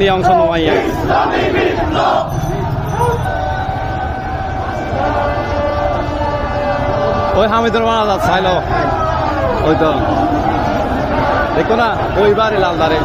বাহিনী অংশ নোয়াইয়া ওই হামিদুর মারা যাচ্ছে হাইলো ওই তো দেখো না ওইবারে লাল লালদারে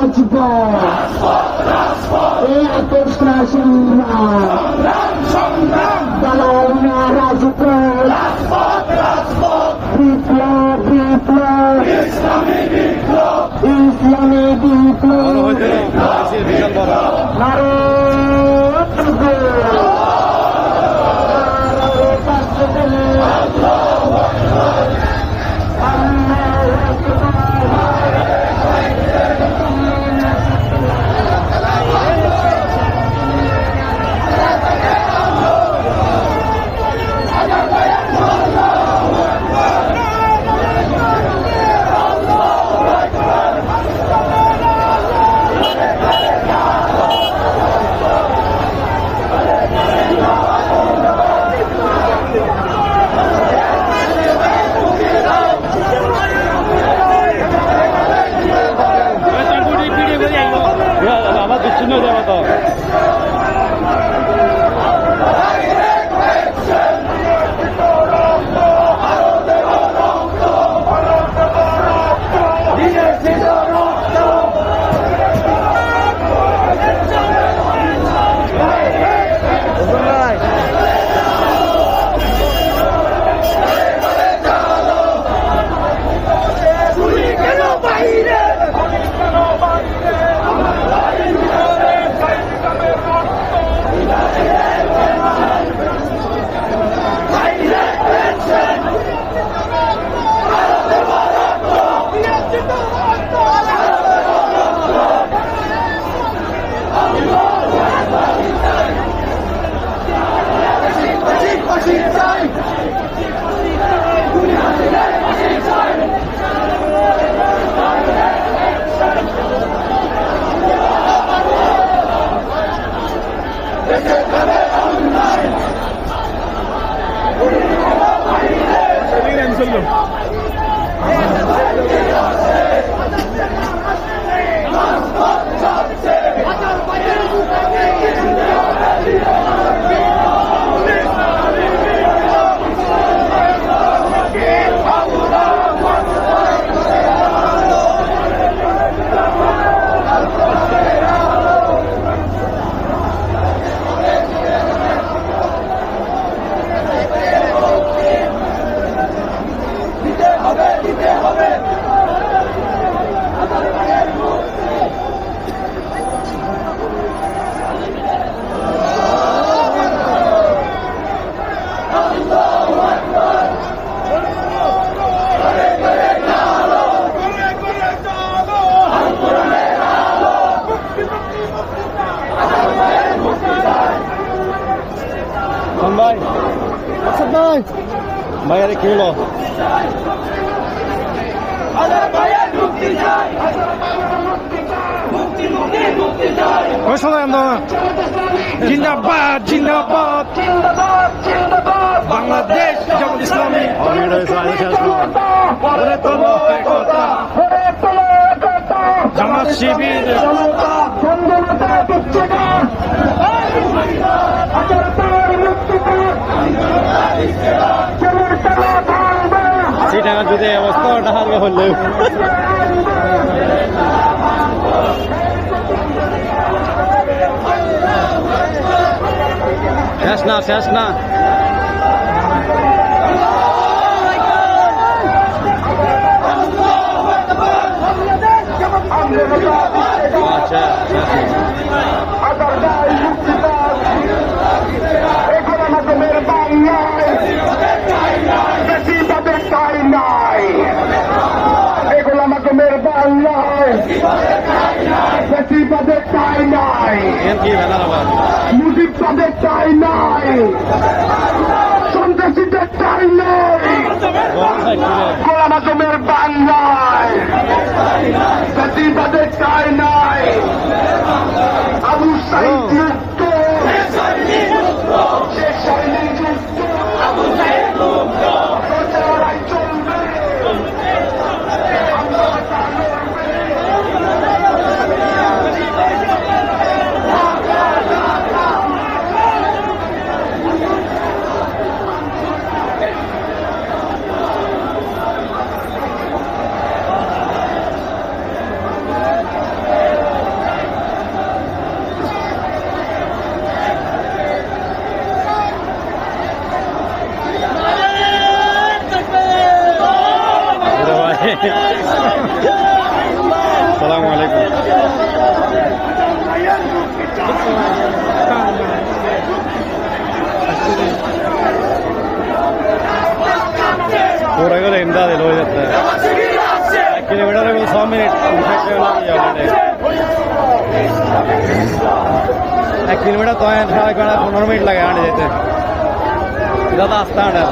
না রাজপথ এ আপোষ না তালাল না রাজপথ বিপ্লব। বিপ্লব ইসলামী বিপ্লব বিশাল ভাই আরে কি হলো? জিন্দাবাদ জিন্দাবাদ। বাংলাদেশ জামাত ইসলামী। জামাত শিবির। কোটি টাকা দুধে অবস্থা ওটা হালকা হলেও শেষ না শেষ না আচ্ছা চাকরি পাবে তাই নাই। মুজিব পাবে তাই নাই। সন্ত্রাসীদের তাই নেই কোরআন আজমের বাংলায়। চাকরি পাবে তাই নাই। আবু সাইদ মুক্ত। সে শৈলী In a matter of how minutes, in fact, I will not এক কিলোমিটার তো এক ঘন্টা পনেরো মিনিট লাগে হাঁটে যেতে দাদা আসতে হাঁটে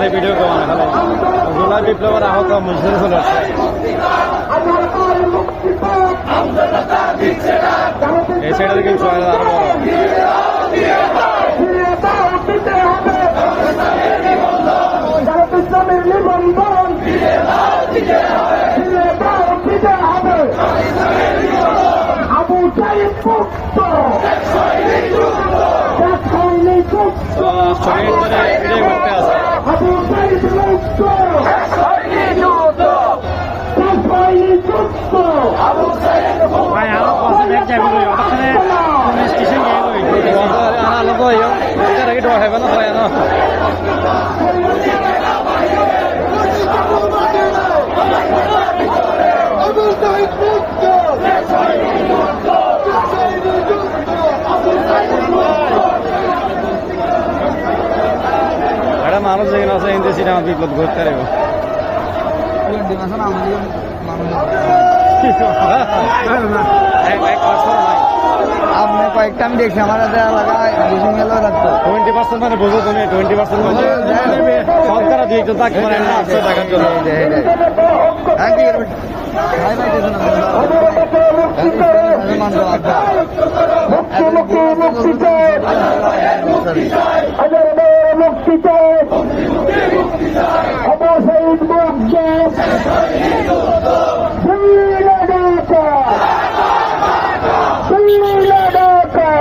এবারে ভিডিও কমান হলো জুলাই বিপ্লবের আহত মুসলিম হলো। এই সাইডে দেখি সবাই আরও বড় ইসলামের নিবন্ধন আবু সাইদ মুক্ত। সৈনিক মুক্ত তো শরীর ধরে ভিডিও করতে আছে আবু সাইদ মুক্ত সৈনিক মুক্ত ভাই আরও পাঁচ মিনিট যাবে কই ওখানে স্টেশন গিয়ে কই আনা লোক হইও ডর হবে না হয় না এটা মানুষ যেখানে আছে হিন্দি সিনেমা বিপ্লব করতে পারব আপনি কয়েকটা আমি দেখছি আমার হাতে এলাকায় বিশিং গেলেও টোয়েন্টি পার্সেন্ট মানে বুঝো তুমি টোয়েন্টি পার্সেন্ট মানে সরকার দুই একজন তাকে না আসছে দেখার জন্য। কি ভাই ভাই দেখুন মুক্তি মুক্তি মুক্তি চাই হাজার হাজার মুক্তি চাই আবু সাইদ মুক্ত দিল্লি ঢাকা দিল্লি ঢাকা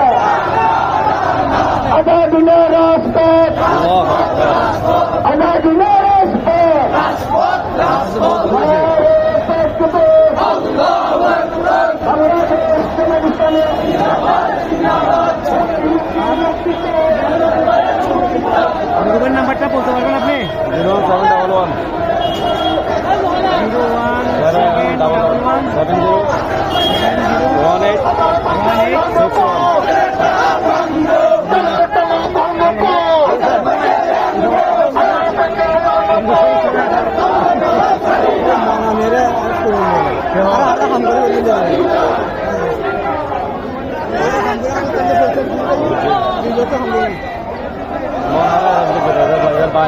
আজাদিনা রাজপথ আজাদিনা রাজপথ মোবাইল নাম্বারটা বলতে পারবেন আপনি? Zero seven double one. Zero one seven double one. Seven zero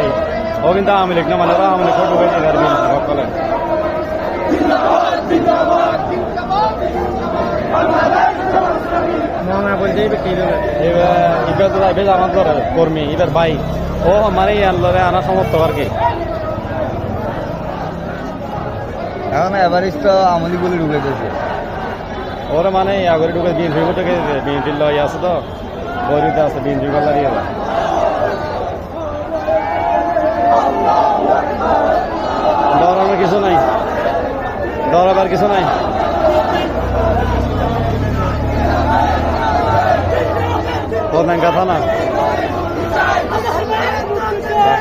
ভাই। ও কিন্তু না মানে ওরা সকলে মনে বলতেই কি দেবে এবার এবার তো এবার আমার ধরে কর্মী এবার ভাই। ও মানে আনা সমর্থ আর কি। এখন এভারেজ তো আমলি বলে ঢুকে দিয়েছে। ওরা মানে আগরে ঢুকে বিএনপি গেছে বিএনপির লয় আছে তো। বরিতে আছে বিএনপি গলা দিয়ে ডরানোর কিছু নাই ডরাবার কিছু নাই প্রধান কথা না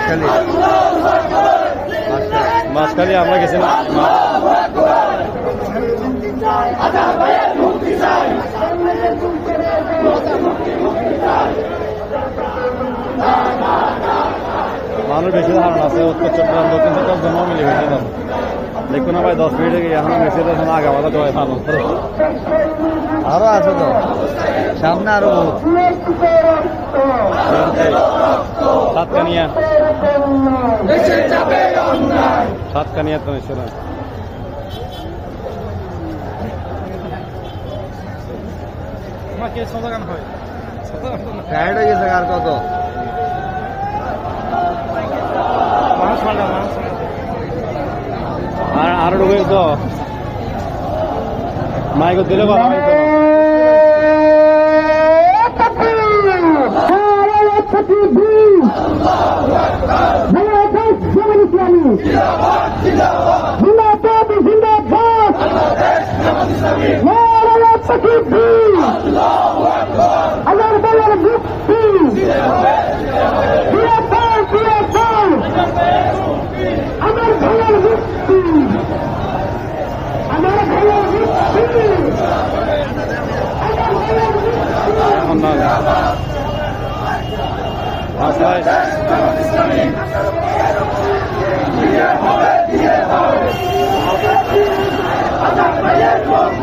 খালি মাঝখানে আমরা গেছিলাম মানুষ বেশি ধারণা আছে উত্তর চট্টগ্রাম দক্ষিণ চট্টগ্রাম জন্য মিলে হয়েছে তো দেখুন ভাই দশ মিনিট এখন তো এখন আগে আমাদের জয় ভালো আরও আছে তো। সামনে আরও সাতকানিয়া। সাতকানিয়া তো নিশ্চয় টায়ার্ড হয়ে গেছে আর কত? আর আরও ঢুকে তো মাইক দিলে ভালো হইতো আমার ভাইয়ের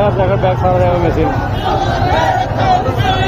মুক্তি আমার ভাইয়ের মুক্তি আমার ভাইয়ের